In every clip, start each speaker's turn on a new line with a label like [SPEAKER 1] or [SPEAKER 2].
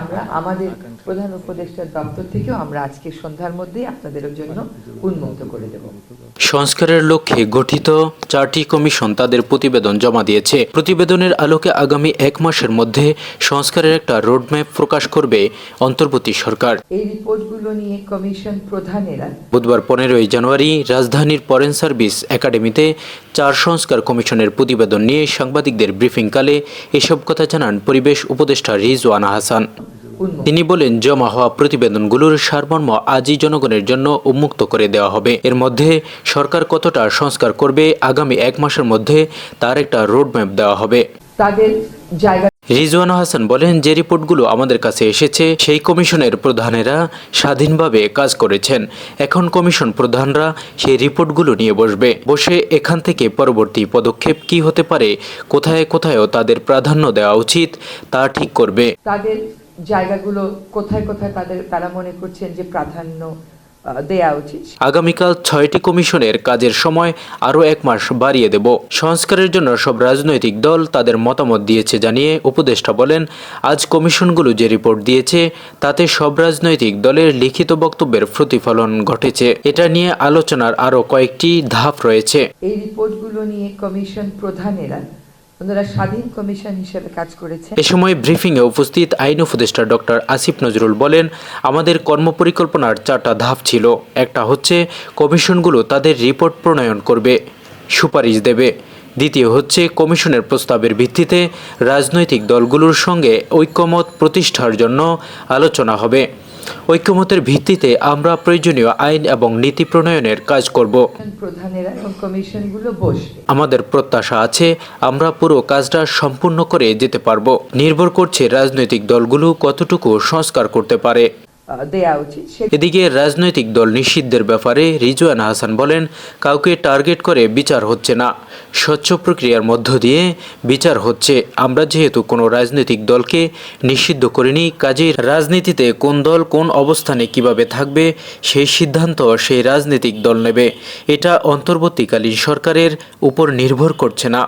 [SPEAKER 1] আমরা আমাদের প্রধান উপদেষ্টার দপ্তর থেকেও আমরা আজকে সন্ধ্যার মধ্যেই আপনাদের জন্য উন্মুক্ত করে দেব।
[SPEAKER 2] সংস্কারের লক্ষ্যে গঠিত চারটি কমিশন তাদের প্রতিবেদন জমা দিয়েছে। প্রতিবেদনের আলোকে আগামী এক মাসের মধ্যে সংস্কারের একটা রোডম্যাপ প্রকাশ করবে অন্তর্বর্তী সরকার।
[SPEAKER 1] এই নিয়ে কমিশন প্রধানেরা।
[SPEAKER 2] বুধবার পনেরোই জানুয়ারি রাজধানীর ফরেন সার্ভিস একাডেমিতে চার সংস্কার কমিশনের প্রতিবেদন নিয়ে সাংবাদিকদের ব্রিফিংকালে এসব কথা জানান পরিবেশ উপদেষ্টা রিজওয়ানা হাসান। তিনি বলেন জমা হওয়া প্রতিবেদনগুলোর সারমর্ম আজই জনগণের জন্য উন্মুক্ত করে দেওয়া হবে। এর মধ্যে সরকার কতটা সংস্কার করবে আগামী এক মাসের মধ্যে তার একটা রোডম্যাপ দেওয়া হবে।
[SPEAKER 1] তাদের জায়গা
[SPEAKER 2] রিজওয়ানা হাসান বলেন, যে রিপোর্টগুলো আমাদের কাছে এসেছে, সেই কমিশনের প্রধানেরা স্বাধীনভাবে কাজ করেছেন। এখন কমিশন প্রধানরা সেই রিপোর্টগুলো নিয়ে বসবে। বসে এখান থেকে পরবর্তী পদক্ষেপ কি হতে পারে, কোথায় কোথায়ও তাদের প্রাধান্য দেওয়া উচিত, তা ঠিক করবে।
[SPEAKER 1] তাদের জায়গাগুলো কোথায় কোথায় তাদের, তারা মনে করছেন যে প্রাধান্য দেয়া উচিত।
[SPEAKER 2] আগামীকাল ছয়টি কমিশনের কাজের সময় আরও এক মাস বাড়িয়ে দেব। সংস্কারের জন্য সব রাজনৈতিক দল তাদের মতামত দিয়েছে জানিয়ে উপদেষ্টা বলেন আজ কমিশনগুলো যে রিপোর্ট দিয়েছে তাতে সব রাজনৈতিক দলের লিখিত বক্তব্যের প্রতিফলন ঘটেছে। এটা নিয়ে আলোচনার আরও কয়েকটি ধাপ রয়েছে।
[SPEAKER 1] এই রিপোর্টগুলো নিয়ে কমিশন প্রধানেরা
[SPEAKER 2] এ সময় ব্রিফিংয়ে উপস্থিত আইন উপদেষ্টা ডক্টর আসিফ নজরুল বলেন, আমাদের কর্মপরিকল্পনার চারটা ধাপ ছিল। একটা হচ্ছে, কমিশনগুলো তাদের রিপোর্ট প্রণয়ন করবে, সুপারিশ দেবে। দ্বিতীয় হচ্ছে, কমিশনের প্রস্তাবের ভিত্তিতে রাজনৈতিক দলগুলোর সঙ্গে ঐক্যমত প্রতিষ্ঠার জন্য আলোচনা হবে। ঐক্যমতের ভিত্তিতে আমরা প্রয়োজনীয় আইন এবং নীতি প্রণয়নের কাজ করব। আমাদের প্রত্যাশা আছে আমরা পুরো কাজটা সম্পূর্ণ করে যেতে পারব। নির্ভর করছে রাজনৈতিক দলগুলো কতটুকু সংস্কার করতে পারে।
[SPEAKER 1] দেয়া উচিত।
[SPEAKER 2] এদিকে রাজনৈতিক দল নিষিদ্ধের ব্যাপারে রিজওয়ানা হাসান বলেন, কাউকে টার্গেট করে বিচার হচ্ছে না। স্বচ্ছ প্রক্রিয়ার মধ্য দিয়ে বিচার হচ্ছে। আমরা যেহেতু কোনো রাজনৈতিক দলকে নিষিদ্ধ করিনি, কাজে রাজনীতিতে কোন দল কোন অবস্থানে কীভাবে থাকবে, সেই সিদ্ধান্ত সেই রাজনৈতিক দল নেবে। এটা অন্তর্বর্তীকালীন সরকারের উপর নির্ভর করছে না।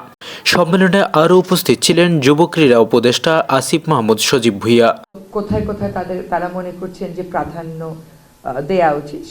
[SPEAKER 2] সম্মেলনে আরও উপস্থিত ছিলেন যুব ক্রীড়া উপদেষ্টা আসিফ মাহমুদ সজীব ভুইয়া।
[SPEAKER 1] কোথায় কোথায় তাদের তারা মনে করছেন যে প্রাধান্য দেয়া উচিত।